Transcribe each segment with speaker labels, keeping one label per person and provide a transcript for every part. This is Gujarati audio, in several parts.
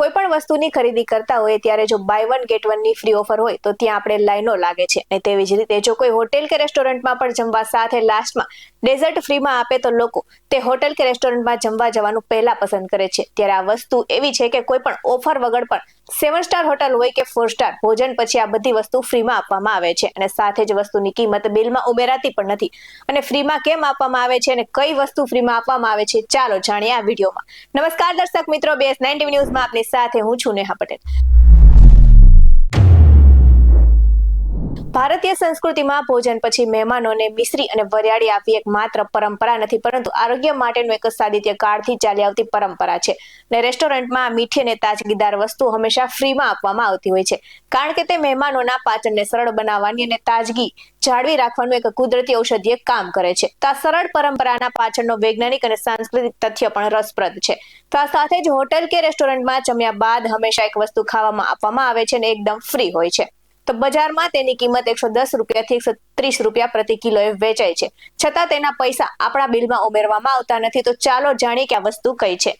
Speaker 1: કોઈ પણ વસ્તુની ખરીદી કરતા હોય ત્યારે જો બાય વન ગેટ વનની ફ્રી ઓફર હોય, તો ત્યાં આપણે લાઈનો લાગે છે. અને તેવી જ રીતે જો કોઈ હોટેલ કે રેસ્ટોરન્ટમાં પણ જમવા સાથે લાસ્ટમાં ડેઝર્ટ ફ્રીમાં આપે તો લોકો તે હોટેલ કે રેસ્ટોરન્ટમાં જમવા જવાનું પહેલા પસંદ કરે છે. ત્યારે આ વસ્તુ એવી છે કે કોઈ પણ ઓફર વગર પણ સેવન સ્ટાર હોટલ હોય કે ફોર સ્ટાર ભોજન પછી આ બધી વસ્તુ ફ્રીમાં આપવામાં આવે છે. અને સાથે જ વસ્તુની કિંમત બિલમાં ઉમેરાતી પણ નથી. અને ફ્રીમાં કેમ આપવામાં આવે છે અને કઈ વસ્તુ ફ્રીમાં આપવામાં આવે છે, ચાલો જાણીએ આ વિડીયોમાં. નમસ્કાર દર્શક મિત્રો બેસ નાઇન્ટી ન્યૂઝમાં આપની સાથે હું છું નેહા પટેલ. ભારતીય સંસ્કૃતિમાં ભોજન પછી મહેમાનોને મિશ્રી અને વરિયાળી આપવી એક માત્ર પરંપરા નથી, પરંતુ આરોગ્ય માટેનું એક સાદિત્ય કાળથી ચાલી આવતી પરંપરા છે. ને રેસ્ટોરન્ટમાં મીઠી અને તાજગીદાર વસ્તુ હંમેશા ફ્રીમાં આપવામાં આવતી હોય છે. કારણ કે તે મહેમાનોના પાચનને સરળ બનાવવાની અને તાજગી જાળવી રાખવાનું એક કુદરતી ઔષધીય કામ કરે છે. તો આ સરળ પરંપરાના પાછળનો વૈજ્ઞાનિક અને સાંસ્કૃતિક તથ્ય પણ રસપ્રદ છે. તો આ સાથે જ હોટેલ કે રેસ્ટોરન્ટમાં જમ્યા બાદ હંમેશા એક વસ્તુ ખાવામાં આપવામાં આવે છે અને એકદમ ફ્રી હોય છે. તો બજારમાં તેની કિંમત એકસો દસ રૂપિયાથી એકસો ત્રીસ રૂપિયા પ્રતિ કિલોએ વેચાય છે. છતાં તેના પૈસા આપણા બિલમાં ઉમેરવામાં આવતા નથી. તો ચાલો જાણીએ કે આ વસ્તુ કઈ છે.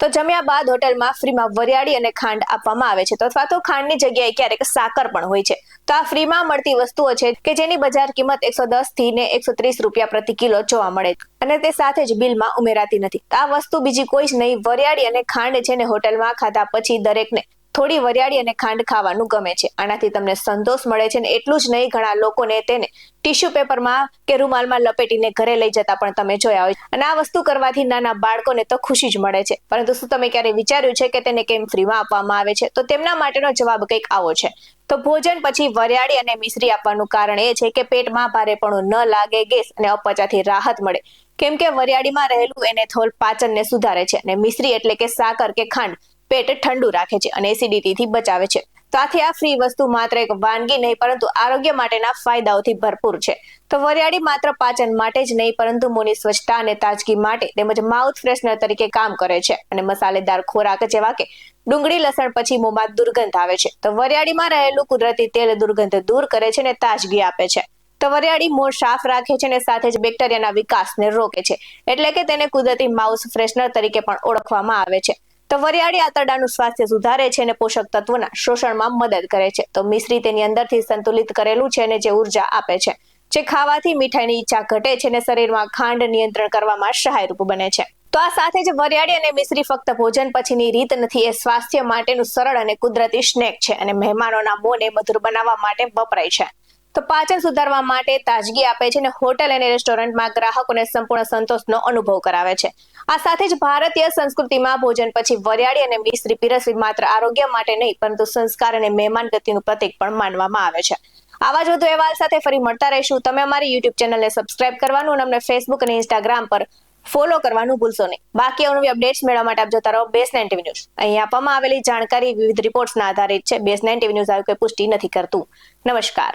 Speaker 1: તો જમ્યા બાદ હોટલમાં ફ્રીમાં વરિયાળી અને ખાંડ આપવામાં આવે છે. તો અથવા તો ખાંડની જગ્યાએ ક્યારેક સાકર પણ હોય છે. તો આ ફ્રીમાં મળતી વસ્તુઓ છે કે જેની બજાર કિંમત એકસો દસથી ને એકસો ત્રીસ રૂપિયા પ્રતિ કિલો જોવા મળે અને તે સાથે જ બિલમાં ઉમેરાતી નથી. આ વસ્તુ બીજી કોઈ જ નહીં. વરિયાળી અને ખાંડ છે ને હોટલમાં ખાધા પછી દરેકને થોડી વરિયાળી અને ખાંડ ખાવાનું ગમે છે. આનાથી તમને સંતોષ મળે છે ને એટલું જ નહીં, ઘણા લોકોને તેને ટીશ્યુ પેપરમાં કે રૂમાલમાં લપેટીને ઘરે લઈ જતા પણ તમે જોયા હોય. અને આ વસ્તુ કરવાથી નાના બાળકોને તો ખુશી જ મળે છે. પરંતુ શું તમે ક્યારે વિચાર્યું છે કે તેને કેમ ફ્રીમાં આપવામાં આવે છે? તો તેમના માટેનો જવાબ કંઈક આવો છે. તો ભોજન પછી વરિયાળી અને મિશ્રી આપવાનું કારણ એ છે કે પેટમાં ભારેપણું ન લાગે, ગેસ અને અપચાથી રાહત મળે. કેમ કે વરિયાળીમાં રહેલું એને થોલ પાચનને સુધારે છે. અને મિશ્રી એટલે કે સાકર કે ખાંડ પેટ ઠંડુ રાખે છે અને એસિડિટીથી બચાવે છે. તો આથી આ ફ્રી વસ્તુ માત્ર એક વાનગી નહીં, પરંતુ આરોગ્ય માટેના ફાયદાઓથી ભરપૂર છે. તો વરિયાળી માત્ર પાચન માટે જ નહીં, પરંતુ મોની સ્વચ્છતા અને તાજગી માટે તેમજ માઉથ ફ્રેશનર તરીકે કામ કરે છે. અને મસાલેદાર ખોરાક જેવા કે ડુંગળી, લસણ પછી મોંમાં દુર્ગંધ આવે છે. તો વરિયાળીમાં રહેલું કુદરતી તેલ દુર્ગંધ દૂર કરે છે અને તાજગી આપે છે. તો વરિયાળી મોં સાફ રાખે છે અને સાથે જ બેક્ટેરિયાના વિકાસને રોકે છે. એટલે કે તેને કુદરતી માઉસ ફ્રેશનર તરીકે પણ ઓળખવામાં આવે છે. તો વરિયાળી આંતરડાનું સ્વાસ્થ્ય સુધારે છે અને પોષક તત્વોના શોષણમાં મદદ કરે છે. તો મિશ્રી તેની અંદરથી સંતુલિત કરેલું છે અને જે ઊર્જા આપે છે. જે ખાવાથી મીઠાઈની ઈચ્છા ઘટે છે અને શરીરમાં ખાંડ નિયંત્રણ કરવામાં સહાયરૂપ બને છે. તો આ સાથે જ વરિયાળી અને મિશ્રી ફક્ત ભોજન પછીની રીત નથી, એ સ્વાસ્થ્ય માટેનું સરળ અને કુદરતી સ્નેક છે અને મહેમાનોના મોને મધુર બનાવવા માટે વપરાય છે. તો પાચન સુધારવા માટે તાજગી આપે છે અને હોટેલ અને રેસ્ટોરન્ટમાં ગ્રાહકોને સંપૂર્ણ સંતોષનો અનુભવ કરાવે છે. આ સાથે જ ભારતીય સંસ્કૃતિમાં ભોજન પછી વરિયાળી અને મિશ્રી પીરસવી માત્ર આરોગ્ય માટે નહીં, પરંતુ સંસ્કાર અને મહેમાન ગતિનું પ્રતીક પણ માનવામાં આવે છે. આવા જ વધુ અહેવાલ સાથે ફરી મળતા રહીશું. તમે અમારી યુટ્યુબ ચેનલને સબસ્ક્રાઇબ કરવાનું અને અમને ફેસબુક અને ઇન્સ્ટાગ્રામ પર ફોલો કરવાનું ભૂલશો નહીં. બાકી અવનવી અપડેટ્સ મેળવવા માટે આપ જોતા રહો બેસ નાઇન્ટી ન્યૂઝ. અહીં આપવામાં આવેલી જાણકારી વિવિધ રિપોર્ટ્સના આધારિત છે. બેસ નાઇન્ટી ન્યૂઝ આવી કોઈ પુષ્ટિ નથી કરતું. નમસ્કાર.